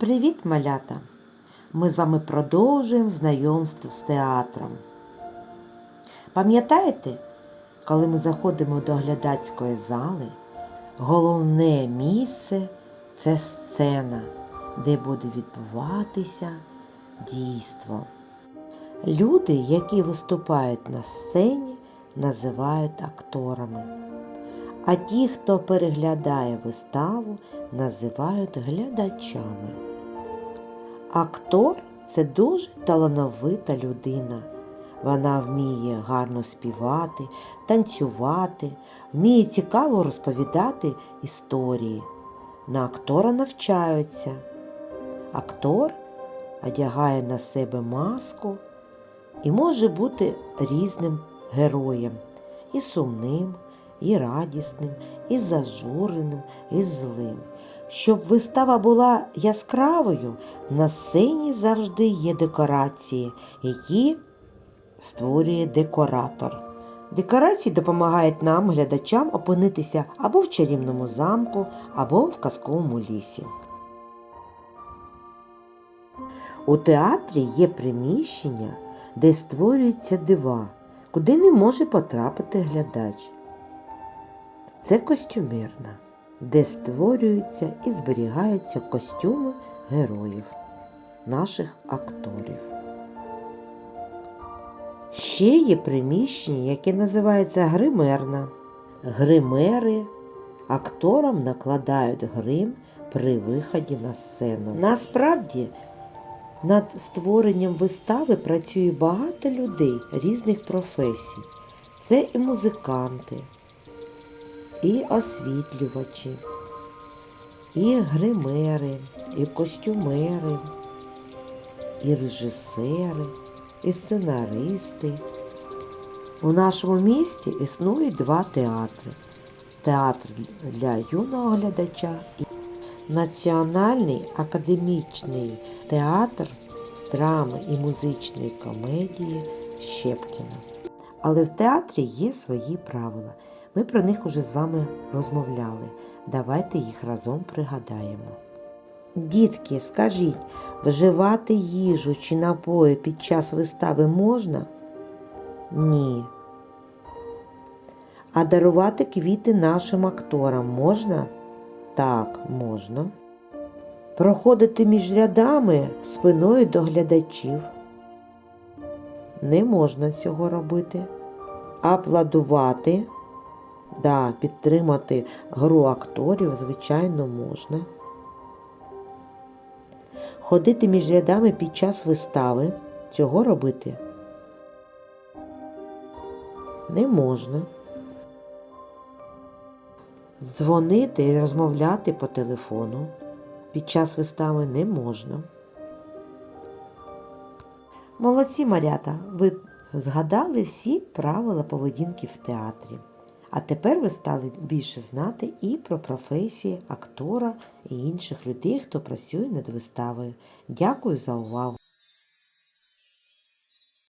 Привіт, малята! Ми з вами продовжуємо знайомство з театром. Пам'ятаєте, коли ми заходимо до глядацької зали, головне місце це сцена, де буде відбуватися дійство. Люди, які виступають на сцені, називають акторами. А ті, хто переглядає виставу, називають глядачами. Актор це дуже талановита людина. Вона вміє гарно співати, танцювати, вміє цікаво розповідати історії. На актора навчаються. Актор одягає на себе маску і може бути різним героєм і сумним, і радісним, і зажуреним, і злим. Щоб вистава була яскравою, на сцені завжди є декорації, які створює декоратор. Декорації допомагають нам, глядачам, опинитися або в чарівному замку, або в казковому лісі. У театрі є приміщення, де створюються дива, куди не може потрапити глядач. Це костюмерна, де створюються і зберігаються костюми героїв, наших акторів. Ще є приміщення, яке називається гримерна. Гримери акторам накладають грим при виході на сцену. Насправді над створенням вистави працює багато людей різних професій. Це і музиканти, і освітлювачі, і гримери, і костюмери, і режисери, і сценаристи. У нашому місті існує два театри. Театр для юного глядача і Національний академічний театр драми і музичної комедії Щепкіна. Але в театрі є свої правила. Ми про них уже з вами розмовляли. Давайте їх разом пригадаємо. Дітки, скажіть, вживати їжу чи напої під час вистави можна? Ні. А дарувати квіти нашим акторам можна? Так, можна. Проходити між рядами спиною до глядачів. Не можна цього робити. Аплодувати. Да, підтримати гру акторів, звичайно, можна. Ходити між рядами під час вистави. Цього робити не можна. Дзвонити і розмовляти по телефону під час вистави не можна. Молодці малята, ви згадали всі правила поведінки в театрі. А тепер ви стали більше знати і про професії актора і інших людей, хто працює над виставою. Дякую за увагу!